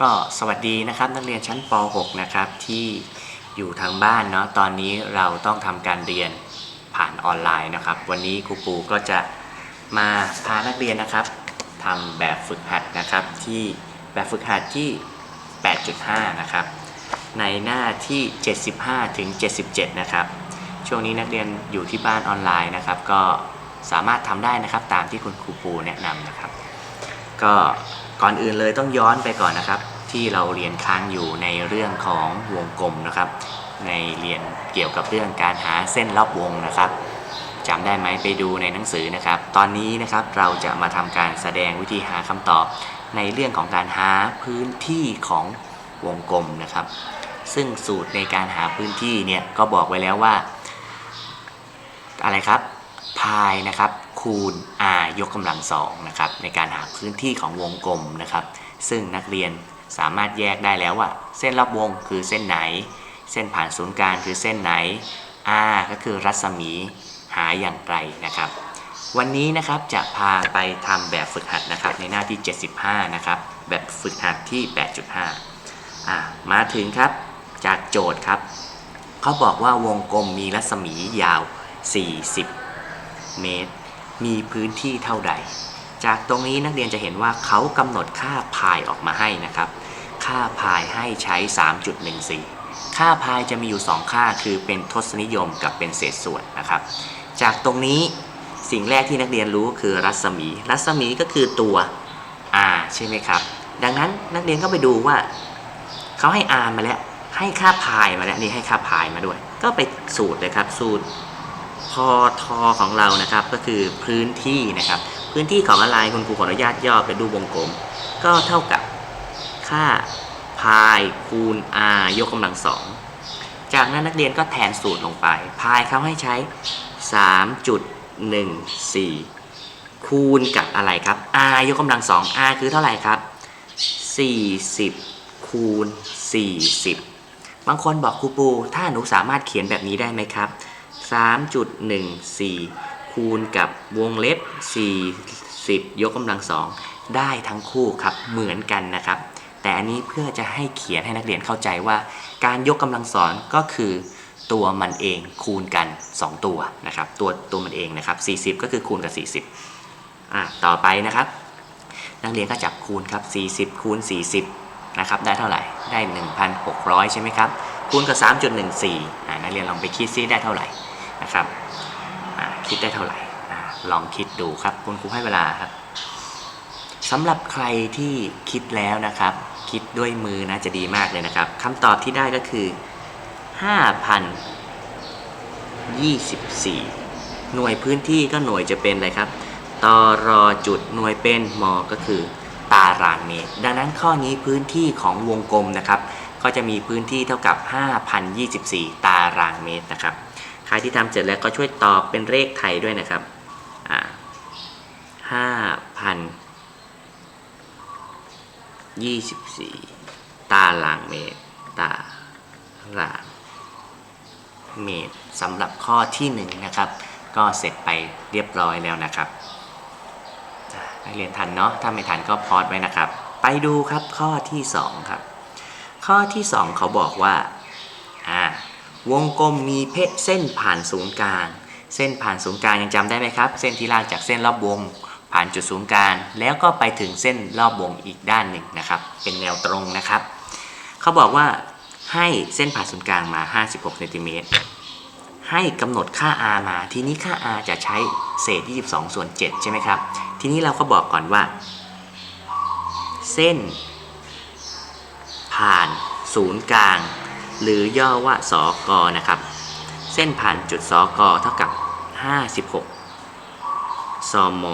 ก็สวัสดีนะครับนักเรียนชั้นป .6 นะครับที่อยู่ทางบ้านเนาะตอนนี้เราต้องทำการเรียนผ่านออนไลน์นะครับ วันนี้ครูปูก็จะมาพานักเรียนนะครับทำแบบฝึกหัดนะครับที่แบบฝึกหัดที่ 8.5 นะครับ ในหน้าที่ 75 ถึง 77 นะครับ ช่วงนี้นักเรียนอยู่ที่บ้านออนไลน์นะครับ ก็สามารถทำได้นะครับตามที่คุณครูปูแนะนำนะครับ ก็ ก่อนอื่นเลยต้องย้อนไปก่อนนะครับ ที่เราเรียนค้างอยู่ในเรื่องของวงกลมนะครับ ในเรียนเกี่ยวกับเรื่องการหาเส้นรอบวงนะครับจำได้ไหมไปดูในหนังสือนะครับ ตอนนี้นะครับเราจะมาทำการแสดงวิธีหาคำตอบ ในเรื่องของการหาพื้นที่ของวงกลมนะครับ ซึ่งสูตรในการหาพื้นที่เนี่ยก็บอกไว้แล้วว่า อะไรครับพายนะครับ คูณ r ยกกำลังสองนะครับในการหาพื้นที่ของวงกลมนะครับ ซึ่งนักเรียนสามารถแยกได้แล้วว่า เส้นรอบวงคือเส้นไหน เส้นผ่านศูนย์กลางคือเส้นไหน r ก็คือรัศมีหาอย่างไกลนะครับ วันนี้นะครับจะพาไปทำแบบฝึกหัดนะครับในหน้าที่ 75 นะครับแบบฝึกหัดที่ 8.5อะมาถึงครับจากโจทย์ครับเขาบอกว่าวงกลมมีรัศมียาว 40 เมตร มีพื้นที่เท่าใด จากตรงนี้นักเรียนจะเห็นว่าเขากำหนดค่าพายออกมาให้นะครับ ค่าพายให้ใช้ 3.14 ค่าพายจะมีอยู่ 2 ค่าคือเป็นทศนิยมกับเป็นเศษส่วนนะครับ จากตรงนี้สิ่งแรกที่นักเรียนรู้คือรัศมี รัศมีก็คือตัว r ใช่ไหมครับ ดังนั้นนักเรียนก็ไปดูว่าเขาให้ r มาแล้วให้ค่าพายมาแล้วนี่ให้ค่าพายมาด้วย ก็ไปสูตรเลยครับสูตร พอทอของเรานะครับก็คือพื้นที่นะครับ พื้นที่ของอะไรคุณครูขออนุญาตย่อเป็นรูปวงกลม ก็เท่ากับค่าพายคูณ r ยกกำลังสองจากนั้นนักเรียนก็แทนสูตรลงไป พายเขาให้ใช้ 3.14 คูณกับอะไรครับ r ยกกำลังสอง r คือเท่าไหร่ครับ 40 คูณ 40 บางคนบอกครูปู ถ้าหนูสามารถเขียนแบบนี้ได้ไหมครับ 3.14 คูณกับวงเล็บ 40 ยกกำลังสองได้ทั้งคู่ครับเหมือนกันนะครับ แต่อันนี้เพื่อจะให้เขียนให้นักเรียนเข้าใจว่า การยกกำลังสอนก็คือตัวมันเองคูณกัน 2 ตัวนะครับ ตัวตัวมันเองนะครับ 40 ก็คือคูณกับ 40อะต่อไปนะครับ นักเรียนก็จับคูณครับ 40 คูณ 40 นะครับ ได้เท่าไหร่ ได้ 1,600 ใช่ไหมครับ คูณกับ 3.14อ่านักเรียนลองไปคิดซิได้เท่าไหร่ นะครับคิดได้เท่าไหร่ลองคิดดูครับ คุณครูให้เวลาครับสำหรับใครที่คิดแล้วนะครับ คิดด้วยมือนะจะดีมากเลยนะครับคำตอบที่ได้ก็คือ 5,024 หน่วยพื้นที่ก็หน่วยจะเป็นอะไรครับตอรอจุดหน่วยเป็นมก็คือ ตารางเมตรดังนั้นข้อนี้พื้นที่ของวงกลมนะครับ ก็จะมีพื้นที่เท่ากับ 5,024 ตารางเมตรนะครับ รที่ทำเสร็จแล้วก็ช่วยตอบเป็นเลขไทยด้วยนะครับอ่า5,024ตารางเมตร ตารางเมตรสำหรับข้อที่หนึ่งนะครับ ก็เสร็จไปเรียบร้อยแล้วนะครับนักเรียนทันเนาะ ถ้าไม่ทันก็พอดไว้นะครับ ไปดูครับข้อที่2ครับ ข้อที่2เขาบอกว่า วงกลมมีเพเส้นผ่านศูนย์กลาง เส้นผ่านศูนย์กลางยังจำได้ไหมครับ เส้นที่ลากจากเส้นรอบวง ผ่านจุดศูนย์กลางแล้วก็ไปถึงเส้นรอบวงอีกด้านหนึ่งนะครับ เป็นแนวตรงนะครับ เขาบอกว่าให้เส้นผ่านศูนย์กลางมา 56เซนติเมตรให้กำหนดค่า r มา ทีนี้ค่า r จะใช้เศษ 22 ส่วน 7 ใช่ไหมครับ ทีนี้เราก็บอกก่อนว่า เส้น ผ่านศูนย์กลาง หรือย่อว่าสอกอนะครับ เส้นผ่านจุดสอกอเท่ากับ 56ซม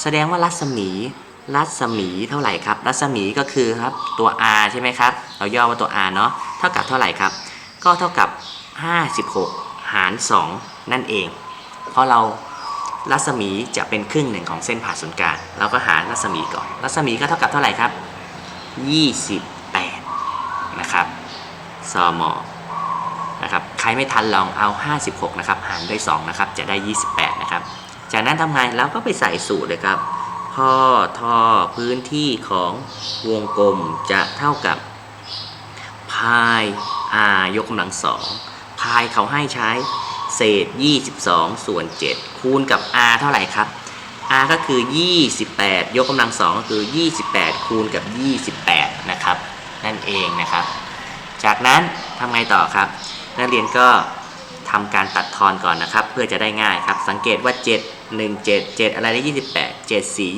แสดงว่ารัศมี รัศมีเท่าไหร่ครับ รัศมีก็คือครับตัว r ใช่ไหมครับ เราย่อว่าตัว r เนาะเท่ากับเท่าไหร่ครับ ก็เท่ากับ 56 หาร 2 นั่นเอง เพราะเรารัศมีจะเป็นครึ่งหนึ่งของเส้นผ่าศูนย์กลางเราก็หารัศมีก่อน รัศมีก็เท่ากับเท่าไหร่ครับ28นะครับ ซมนะครับใครไม่ทันลองเอา 56 นะครับ หารด้วย 2 นะครับ จะได้ 28 นะครับ จากนั้นทำไงเราก็ไปใส่สูตรเลยครับข้อทอพื้นที่ของวงกลมจะเท่ากับพาย r ยกกำลังสองพายเขาให้ใช้เศษ 22 ส่วน 7 คูณกับ r เท่าไหร่ครับ r ก็คือ 28 ยกกำลังสองก็คือ 28 คูณกับ 28 นะครับ นั่นเองนะครับ จากนั้นทำไงต่อครับ นักเรียนก็ทำการตัดทอนก่อนนะครับ เพื่อจะได้ง่ายครับ สังเกตว่า 7 1 7 7 อะไรได้ 28 7 4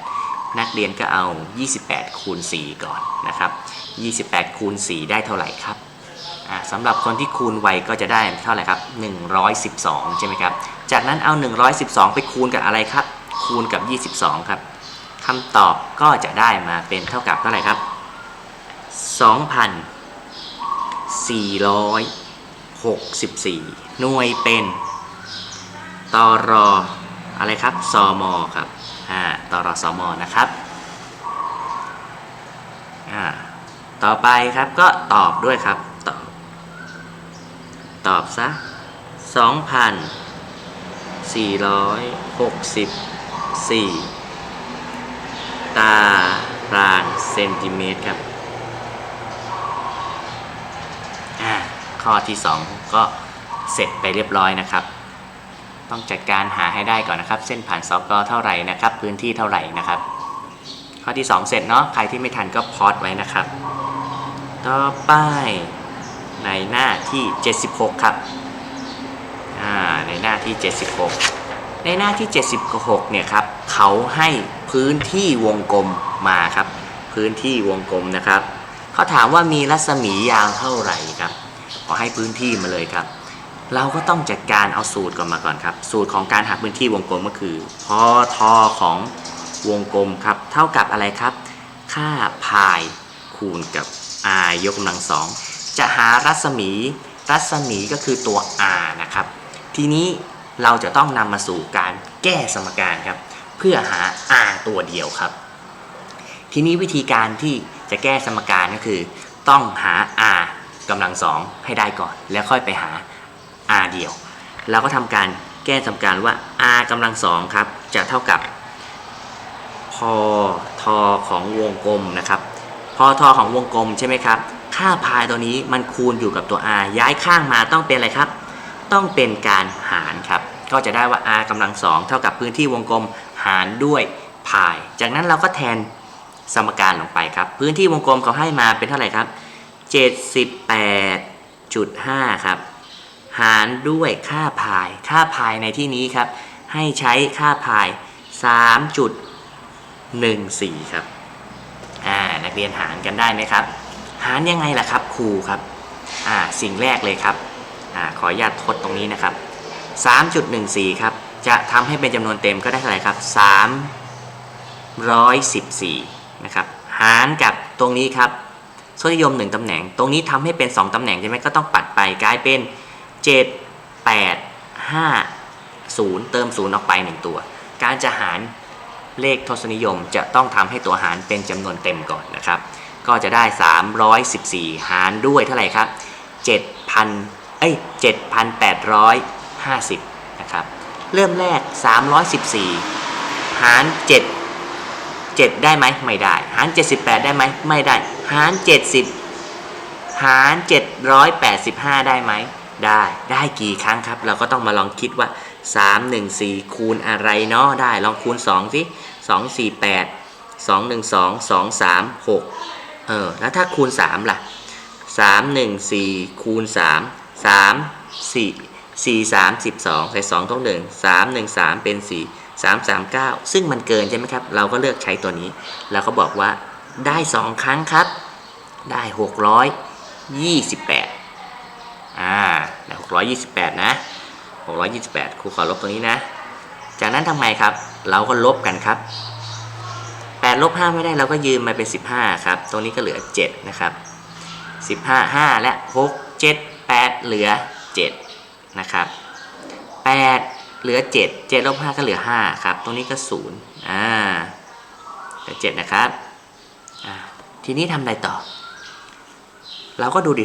28 นักเรียนก็เอา 28 คูณ 4 ก่อนนะครับ 28 คูณ 4 ได้เท่าไหร่ครับสำหรับคนที่คูณไวก็จะได้เท่าไหร่ครับ 112 ใช่ไหมครับ จากนั้นเอา 112 ไปคูณกับอะไรครับ คูณกับ 22 ครับคำตอบก็จะได้มาเป็นเท่ากับเท่าไหร่ครับ 464 หน่วยเป็นตอรออะไรครับซอมอครับอ่าตอรอซอมอนะครับอ่าต่อไปครับก็ตอบด้วยครับ ตอบตอบซะ 2,464 ตารางเซนติเมตรครับ ข้อที่ 2 ก็เสร็จไปเรียบร้อยนะครับ ต้องจัดการหาให้ได้ก่อนนะครับ เส้นผ่านสกเท่าไหร่นะครับ พื้นที่เท่าไหร่นะครับ ข้อที่ 2 เสร็จเนาะใครที่ไม่ทันก็พอดไว้นะครับ ต่อไปในหน้าที่ 76 ครับอ่าในหน้าที่ 76 ในหน้าที่ 76เนี่ยครับเขาให้พื้นที่วงกลมมาครับ พื้นที่วงกลมนะครับเขาถามว่ามีรัศมียาวเท่าไหร่ครับ ขอให้พื้นที่มาเลยครับ เราก็ต้องจัดการเอาสูตรก่อนมาก่อนครับ สูตรของการหาพื้นที่วงกลมก็คือพอทอของวงกลมครับ เท่ากับอะไรครับ ค่าพายคูณกับ r ยกกำลังสองจะหารัศมี รัศมีก็คือตัว r นะครับ ทีนี้เราจะต้องนำมาสู่การแก้สมการครับ เพื่อหา r ตัวเดียวครับ ทีนี้วิธีการที่จะแก้สมการก็คือ ต้องหา กำลังสองให้ได้ก่อน แล้วค่อยไปหา r เดียว เราก็ทำการแก้สมการว่า r กำลังสองครับจะเท่ากับพอทอของวงกลมนะครับ พอทอของวงกลมใช่ไหมครับ ค่าพายตัวนี้มันคูณอยู่กับตัว r ย้ายข้างมาต้องเป็นอะไรครับ ต้องเป็นการหารครับ ก็จะได้ว่า r กำลังสองเท่ากับพื้นที่วงกลมหารด้วยพาย จากนั้นเราก็แทนสมการลงไปครับ พื้นที่วงกลมเขาให้มาเป็นเท่าไหร่ครับ 78.5 ครับ หารด้วยค่าพาย ค่าพายในที่นี้ครับ ให้ใช้ค่าพาย 3.14 ครับ อ่า นักเรียนหารกันได้ไหมครับ หารยังไงล่ะครับครูครับ อ่า สิ่งแรกเลยครับ อ่า ขออนุญาตทดตรงนี้นะครับ 3.14 ครับ จะทำให้เป็นจำนวนเต็มก็ได้เท่าไหร่ครับ 314 นะครับ หารกับตรงนี้ครับ ทศนิยม 1ตำแหน่ง ตรงนี้ทำให้เป็น 2ตำแหน่งใช่ไหมก็ต้องปัดไปกลายเป็น 7 8 5 0 เติม 0 ออกไป 1 ตัว การจะหารเลขทศนิยมจะต้องทำให้ตัวหารเป็นจำนวนเต็มก่อนนะครับ ก็จะได้ 314 หารด้วยเท่าไหร่ครับ 7,000เอ้ย7,850 นะครับ เริ่มแรก 314 หาร 7 7 ได้ไหมไม่ได้ หาร 78 ได้ไหมไม่ได้ หาร 70 หาร 785 ได้ไหม ได้ ได้กี่ครั้งครับ เราก็ต้องมาลองคิดว่า 3 1 4 คูณอะไรเนาะ ได้ ลองคูณ 2 สิ 2 4 8 2 1 2 2 3 6 เออ แล้วถ้าคูณ 3 ล่ะ 3 1 4 คูณ 3 3 4 4 3 12 ใส่ 2 ต้อง 1 3 1 3 เป็น 4 3 3 9 ซึ่งมันเกินใช่ไหมครับ เราก็เลือกใช้ตัวนี้แล้วก็บอกว่า ได้ 2 ครั้งครับ ได้ 628อ่าได้628 นะ 628 ครูขอลบตรงนี้นะ จากนั้นทำไงครับ เราก็ลบกันครับ8ลบ5ไม่ได้เราก็ยืมมาเป็น 15 ครับ ตรงนี้ก็เหลือ 7 นะครับ 15 5 และ 6 7 8 เหลือ 7 นะครับ8เหลือ 7 7ลบ5ก็เหลือ 5 ครับ ตรงนี้ก็ 0 อ่าเหลือ7นะครับ ทีนี้ทำอะไรต่อ เราก็ดูดิ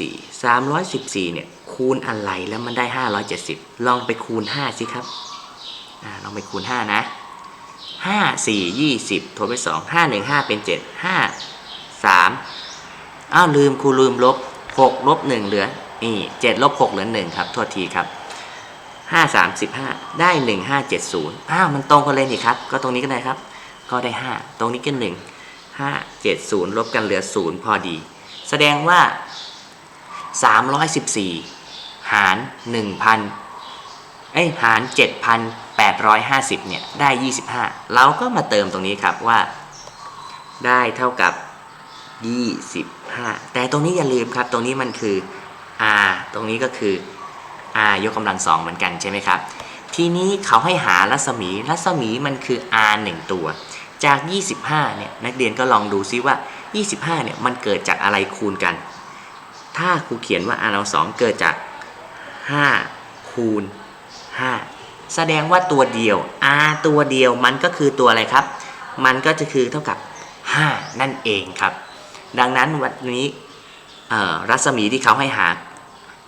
314 314 เนี่ย คูณอะไรแล้วมันได้ 570 ลองไปคูณ 5 สิครับอลองไปคูณ 5 นะห้าสี่ยี่สิบทบไปสองห้าหนึ่งห้าเป็นเจ็ดห้าสามอ้าวลืมครูลืมลบหกลบหนึ่งเหลือ นี่เจ็ดลบหกเหลือหนึ่งครับ โทษทีครับห้าสามสิบห้าได้หนึ่งห้าเจ็ดศูนย์อ้าวมันตรงกันเลยนี่ครับ ก็ตรงนี้ก็ได้ครับ ก็ได้ห้าตรงนี้ก็หนึ่ง ห้าเจ็ดศูนย์ลบกันเหลือศูนย์พอดี แสดงว่าสามร้อยสิบสี่หารหนึ่งพันเอ้ยหาร 7,850 เนี่ย ได้ 25 เราก็มาเติมตรงนี้ครับว่า ได้เท่ากับ 25 แต่ตรงนี้อย่าลืมครับ ตรงนี้มันคือ r ตรงนี้ก็คือ r ยกกำลังสองเหมือนกันใช่ไหมครับ ทีนี้เขาให้หารัศมี รัศมีมันคือ r 1 ตัว จาก 25เนี่ยนักเรียนก็ลองดูซิว่า 25เนี่ยมันเกิดจากอะไรคูณกัน ถ้าครูเขียนว่า r เรา2เกิดจาก 5 คูณ 5 แสดงว่าตัวเดียว r ตัวเดียวมันก็คือตัวอะไรครับ มันก็จะคือเท่ากับ 5 นั่นเองครับ ดังนั้นวันนี้รัศมีที่เขาให้หา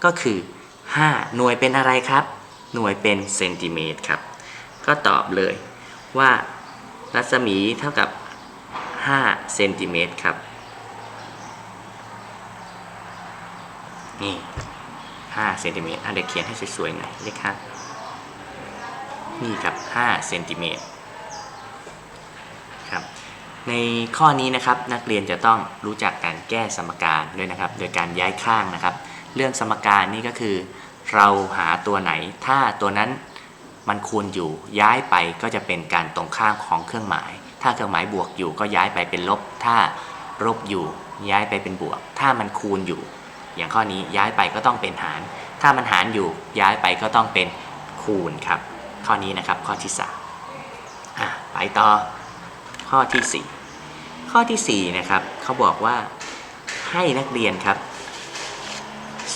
ก็คือ 5 หน่วยเป็นอะไรครับ หน่วยเป็นเซนติเมตรครับ ก็ตอบเลยว่า รัศมีเท่ากับ5เซนติเมตรครับนี่5เซนติเมตรอะเดี๋ยวเขียนให้สวยๆหน่อยเลขห้านี่ครับ5เซนติเมตรครับในข้อนี้นะครับนักเรียนจะต้องรู้จักการแก้สมการด้วยนะครับ โดยการย้ายข้างนะครับ เรื่องสมการนี่ก็คือ เราหาตัวไหนถ้าตัวนั้น มันคูณอยู่ย้ายไปก็จะเป็นการตรงข้ามของเครื่องหมาย ถ้าเครื่องหมายบวกอยู่ก็ย้ายไปเป็นลบ ถ้าลบอยู่ย้ายไปเป็นบวก ถ้ามันคูณอยู่ อย่างข้อนี้ย้ายไปก็ต้องเป็นหาร ถ้ามันหารอยู่ย้ายไปก็ต้องเป็นคูณครับ ข้อนี้นะครับข้อที่3อะไปต่อข้อที่ 4 ข้อที่4นะครับเขาบอกว่าให้นักเรียนครับ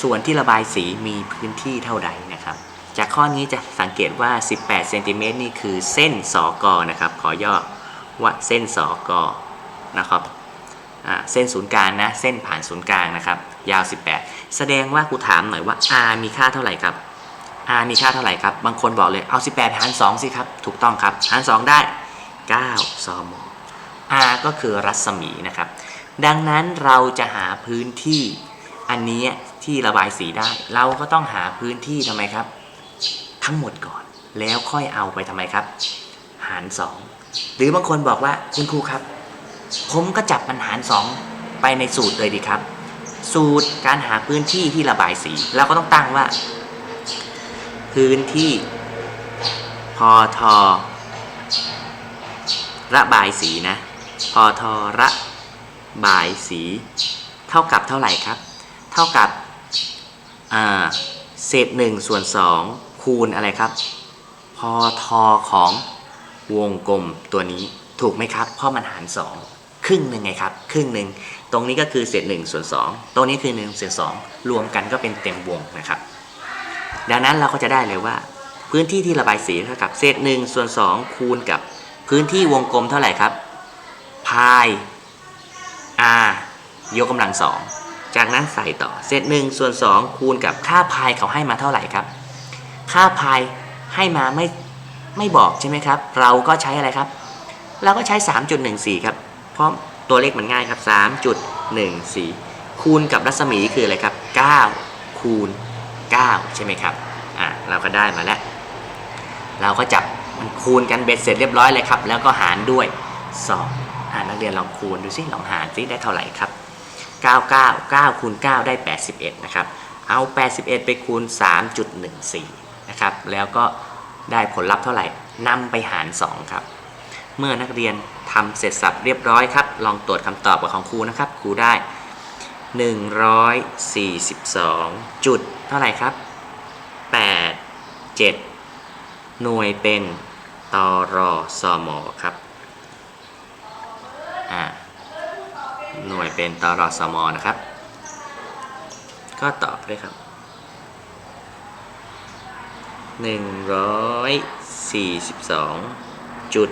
ส่วนที่ระบายสีมีพื้นที่เท่าใดนะครับ จากข้อนี้จะสังเกตว่า 18เซนติเมตรนี่คือเส้นสอกอนะครับ ขอย่อว่าเส้นสอกอนะครับเส้นศูนย์กลางนะ เส้นผ่านศูนย์กลางนะครับ ยาว 18 แสดงว่ากูถามหน่อยว่า r มีค่าเท่าไหร่ครับ r มีค่าเท่าไหร่ครับ บางคนบอกเลยเอา 18 หาร 2 สิครับ ถูกต้องครับ หาร 2 ได้ 9 ซม r ก็คือรัศมีนะครับ ดังนั้นเราจะหาพื้นที่อันนี้ที่ระบายสีได้ เราก็ต้องหาพื้นที่ทำไมครับ ทั้งหมดก่อน แล้วค่อยเอาไปทำไมครับ หาร 2 หรือบางคนบอกว่าคุณครูครับ ผมก็จับมันหาร 2 ไปในสูตรเลยดีครับ สูตรการหาพื้นที่ที่ระบายสีเราก็ต้องตั้งว่า พื้นที่พอทอระบายสีนะพอทอระบายสี เท่ากับเท่าไหร่ครับ เท่ากับเศษหนึ่งส่วนสอง คูณอะไรครับ พอทอของวงกลมตัวนี้ถูกไหมครับ เพราะมันหารสองครึ่งหนึ่งไงครับ ครึ่งหนึ่งตรงนี้ก็คือเศษหนึ่งส่วนสองตรงนี้คือหนึ่งส่วนสองรวมกันก็เป็นเต็มวงนะครับ ดังนั้นเราก็จะได้เลยว่า พื้นที่ที่ระบายสีเท่ากับเศษหนึ่งส่วนสองคูณกับพื้นที่วงกลมเท่าไหร่ครับพาย r ยกกำลังสองจากนั้นใส่ต่อเศษหนึ่งส่วนสองคูณกับค่าพายเขาให้มาเท่าไหร่ครับ ค่าพายให้มาไม่ไม่บอกใช่ไหมครับ เราก็ใช้อะไรครับ เราก็ใช้ 3.14 ครับ เพราะตัวเลขมันง่ายครับ 3.14 คูณกับรัศมีคืออะไรครับ 9 คูณ 9 ใช่ไหมครับ อะเราก็ได้มาแล้ว เราก็จับมันคูณกันเบ็ดเสร็จเรียบร้อยเลยครับ แล้วก็หารด้วย 2 อ่านักเรียนลองคูณดูสิลองหารสิได้เท่าไหร่ครับ 99 9คูณ9ได้ 81 นะครับ เอา 81 ไปคูณ 3.14 นะครับ แล้วก็ได้ผลลัพธ์เท่าไหร่นำไปหาร 2 ครับ เมื่อนักเรียนทำเสร็จสับเรียบร้อยครับ ลองตรวจคำตอบกับของครูนะครับ ครูได้ 142 จุดเท่าไหร่ครับ 8 7 หน่วยเป็นตอรอซอมอครับหน่วยเป็นตอรอซอมอนะครับ ก็ตอบด้วยครับ 142จุด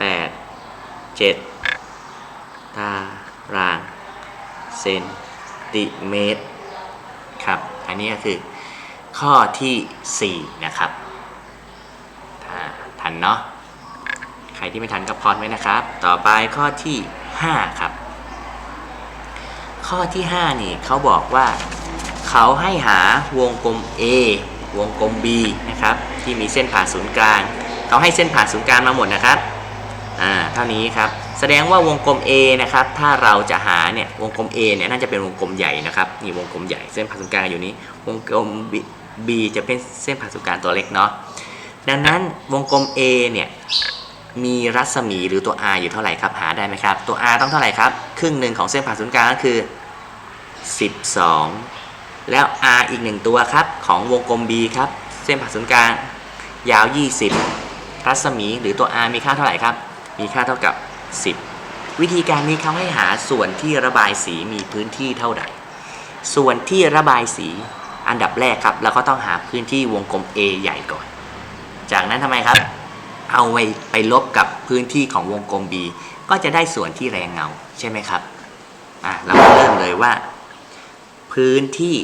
8 7ตารางเซนติเมตรครับ อันนี้ก็คือข้อที่ 4 นะครับถ้าทันเนาะ ใครที่ไม่ทันก็พอดไว้นะครับ ต่อไปข้อที่ 5 ครับ ข้อที่ 5 นี่เขาบอกว่า เขาให้หาวงกลม A วงกลม B นะครับที่มีเส้นผ่าศูนย์กลางเขาให้เส้นผ่าศูนย์กลางมาหมดนะครับอ่าเท่านี้ครับแสดงว่าวงกลม A นะครับถ้าเราจะหาเนี่ยวงกลม A เนี่ยน่าจะเป็นวงกลมใหญ่นะครับนี่วงกลมใหญ่เส้นผ่าศูนย์กลางอยู่นี้ วงกลม B, B จะเป็นเส้นผ่าศูนย์กลางตัวเล็กเนาะดังนั้นวงกลม A เนี่ยมีรัศมีหรือตัว r อยู่เท่าไหร่ครับหาได้ไหมครับตัว r ต้องเท่าไหร่ครับ ครึ่งหนึ่งของเส้นผ่าศูนย์กลางก็คือ 12 แล้ว r อีกหนึ่งตัวครับ ของวงกลม B ครับ เส้นผ่าศูนย์กลาง ยาว 20 รัศมีหรือตัว r มีค่าเท่าไหร่ครับ มีค่าเท่ากับ 10 วิธีการนี้เขาให้หาส่วนที่ระบายสีมีพื้นที่เท่าใด ส่วนที่ระบายสีอันดับแรกครับเราก็ต้องหาพื้นที่วงกลม A ใหญ่ก่อน จากนั้นทำไมครับ เอาไปไปลบกับพื้นที่ของวงกลม B ก็จะได้ส่วนที่แรงเงาใช่ไหมครับอะเราก็เริ่มเลยว่า พื้นที่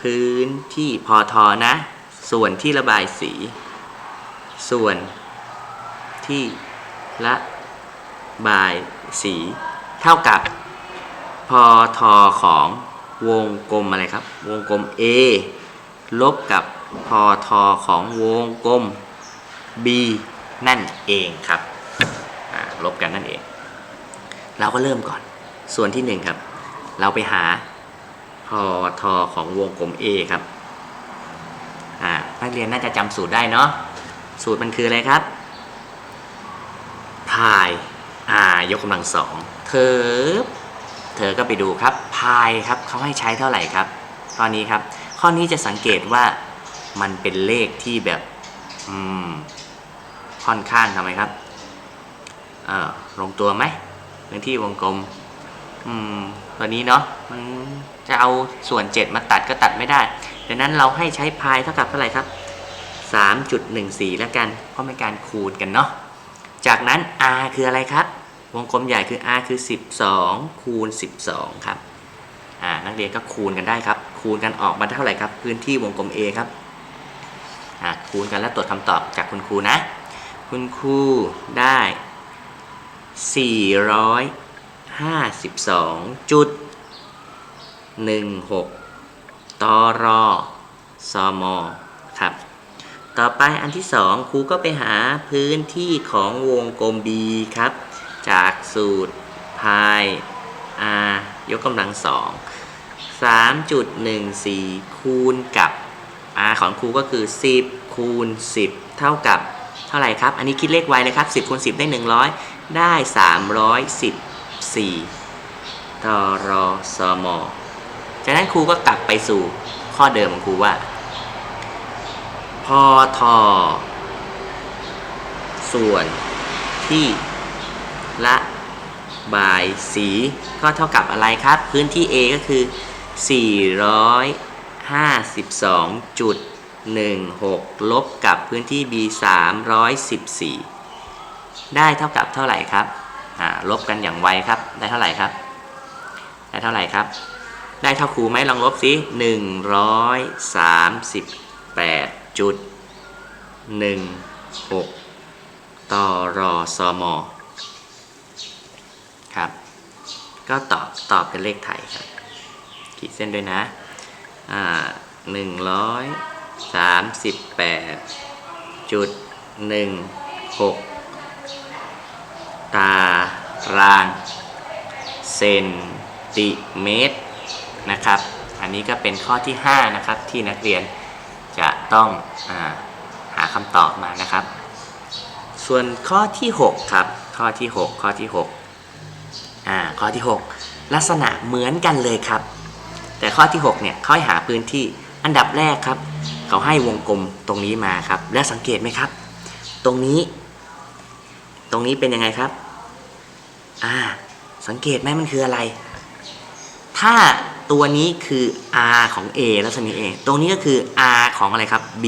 พื้นที่พอทอนะ ส่วนที่ระบายสี ส่วนที่ระบายสี เท่ากับพอทอของวงกลมอะไรครับ วงกลม A ลบกับพอทอของวงกลม B นั่นเองครับลบกันนั่นเอง เราก็เริ่มก่อน ส่วนที่หนึ่งครับ เราไปหาพอทอของวงกลม A ครับอ่านักเรียนน่าจะจำสูตรได้เนาะสูตรมันคืออะไรครับพาย r ยกกำลังสองเธอเธอก็ไปดูครับพายครับเขาให้ใช้เท่าไหร่ครับข้อนี้ครับ ข้อนี้จะสังเกตว่ามันเป็นเลขที่แบบอืมค่อนข้างทำไมครับเอ่อลงตัวไหมพื้นที่วงกลม อืมตัวนี้เนาะมันจะเอาส่วน 7 มาตัดก็ตัดไม่ได้ดังนั้นเราให้ใช้พายเท่ากับเท่าไหร่ครับ 3.14 แล้วกันเพราะเป็นการคูณกันเนาะจากนั้น r คืออะไรครับ วงกลมใหญ่คือ r คือ 12 คูณ 12 ครับอ่านักเรียนก็คูณกันได้ครับ คูณกันออกมาเท่าไหร่ครับ พื้นที่วงกลม a ครับอ่าคูณกันแล้วตรวจคำตอบจากคุณครูนะ คุณครูได้ 400 52.16 ตรสมครับ ต่อไปอันที่ 2 ครูก็ไปหาพื้นที่ของวงกลม B ครับ จากสูตรพาย r ยกกำลังสอง3.14 คูณกับ r ของครูก็คือ 10 คูณ 10 เท่ากับเท่าไหร่ครับ อันนี้คิดเลขไวนะครับ 10 คูณ 10 ได้ 100 ได้ 310 4ตรสมจากนั้นครูก็กลับไปสู่ข้อเดิมของครูว่า พอทอส่วนที่ละบายสีก็เท่ากับอะไรครับ พื้นที่ A ก็คือ 452.16 ลบกับพื้นที่ B 314 ได้เท่ากับเท่าไหร่ครับ ลบกันอย่างไวครับ ได้เท่าไหร่ครับ ได้เท่าไหร่ครับ ได้เท่าครูไหมลองลบสิ138จุด16ต่อรอซอมอครับ ก็ตอบตอบเป็นเลขไทยครับ ขีดเส้นด้วยนะ อ่าหนึ่งร้อยสามสิบแปดจุดหนึ่งหก ตารางเซนติเมตรนะครับ อันนี้ก็เป็นข้อที่ 5 นะครับ ที่นักเรียนจะต้องอาหาคำตอบมานะครับ ส่วนข้อที่ 6 ครับ ข้อที่ 6 ข้อที่6อ่าข้อที่ 6 ลักษณะเหมือนกันเลยครับ แต่ข้อที่ 6 เนี่ยเขาให้หาพื้นที่อันดับแรกครับ เขาให้วงกลมตรงนี้มาครับ และสังเกตไหมครับ ตรงนี้ ตรงนี้เป็นยังไงครับ อ่า สังเกตไหมมันคืออะไร ถ้าตัวนี้คือ r ของ a ลักษณะ a ตรงนี้ก็คือ r ของอะไรครับ b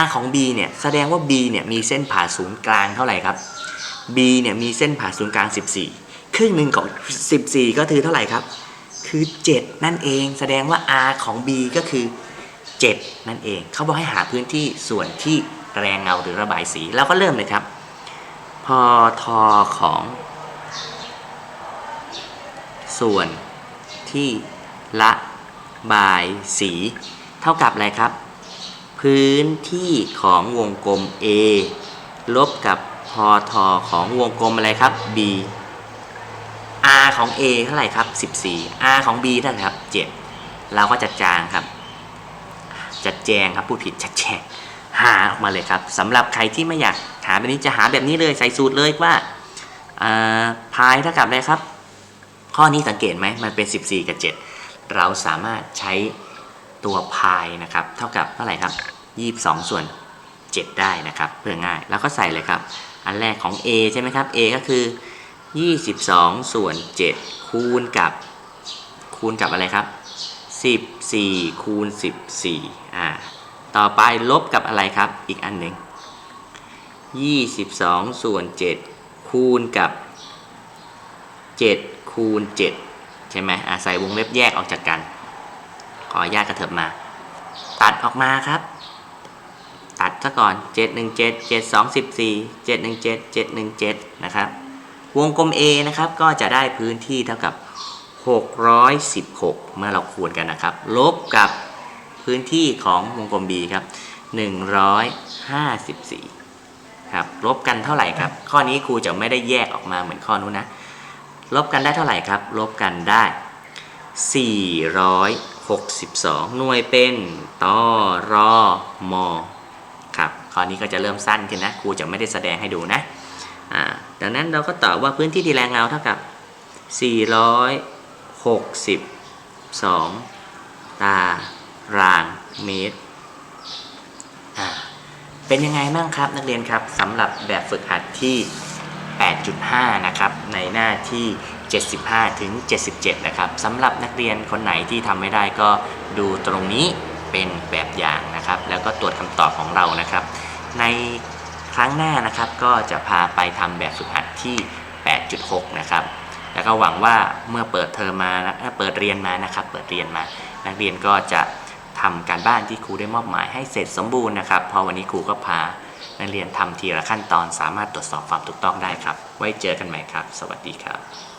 r ของ b เนี่ยแสดงว่า b เนี่ยมีเส้นผ่าศูนย์กลางเท่าไหร่ครับ b เนี่ยมีเส้นผ่าศูนย์กลาง 14 ครึ่งหนึ่งของ 14 ก็คือเท่าไหร่ครับ คือ 7 นั่นเอง แสดงว่า r ของ b ก็คือ 7 นั่นเอง เขาบอกให้หาพื้นที่ส่วนที่แรงเงาหรือระบายสี เราก็เริ่มเลยครับ พอทอของ ส่วนที่ละบายสี เท่ากับอะไรครับ พื้นที่ของวงกลม A ลบกับพอทอของวงกลมอะไรครับ B R ของ A เท่าไหร่ครับ 14 R ของ B เท่าไหร่ครับ 7 เราก็จะจางครับ จัดแจงครับ พูดผิดจัดแจง หาออกมาเลยครับสำหรับใครที่ไม่อยากหาแบบนี้จะหาแบบนี้เลยใส่สูตรเลยว่าพายเท่ากับอะไรครับ ข้อนี้สังเกตไหมมันเป็น 14 กับ 7 เราสามารถใช้ตัวพายนะครับ เท่ากับเท่าไหร่ครับ 22 ส่วน 7 ได้นะครับ เพื่อง่ายแล้วก็ใส่เลยครับ อันแรกของ A ใช่ไหมครับ A ก็คือ 22 ส่วน 7 คูณกับคูณกับอะไรครับ 14 คูณ 14 อ่า ต่อไปลบกับอะไรครับ อีกอันหนึ่ง22 ส่วน 7 คูณกับ 7 คูณ 7 ใช่ไหมอาใส่วงเล็บแยกออกจากกัน ขออนุญาตกระเถิบมา ตัดออกมาครับ ตัดซะก่อน 717 72 14 717 717 นะครับ วงกลม A นะครับก็จะได้พื้นที่เท่ากับ 616 เมื่อเราคูณกันนะครับ ลบกับ พื้นที่ของวงกลม B ครับ 154 ครับ ลบกันเท่าไหร่ครับ ข้อนี้ครูจะไม่ได้แยกออกมาเหมือนข้อนู้นนะ ลบกันได้เท่าไหร่ครับ ลบกันได้ 462 หน่วยเป็นตอรอมอครับข้อนี้ก็จะเริ่มสั้นขึ้นนะ ครูจะไม่ได้แสดงให้ดูนะอ่าดังนั้นเราก็ตอบว่าพื้นที่ที่แรงเงาเท่ากับ 462 ตา รางเมตร เป็นยังไงบ้างครับนักเรียนครับสำหรับแบบฝึกหัดที่ 8.5 นะครับ ในหน้าที่ 75 ถึง 77 นะครับสำหรับนักเรียนคนไหนที่ทำไม่ได้ก็ดูตรงนี้เป็นแบบอย่างนะครับ แล้วก็ตรวจคำตอบของเรานะครับ ในครั้งหน้านะครับก็จะพาไปทำแบบฝึกหัดที่ 8.6 นะครับ แล้วก็หวังว่าเมื่อเปิดเทอมมานะเปิดเรียนมานะครับ เปิดเรียนมา นักเรียนก็จะ ทำการบ้านที่ครูได้มอบหมายให้เสร็จสมบูรณ์นะครับ พอวันนี้ครูก็พานักเรียนทำทีละขั้นตอนสามารถตรวจสอบความถูกต้องได้ครับ ไว้เจอกันใหม่ครับ สวัสดีครับ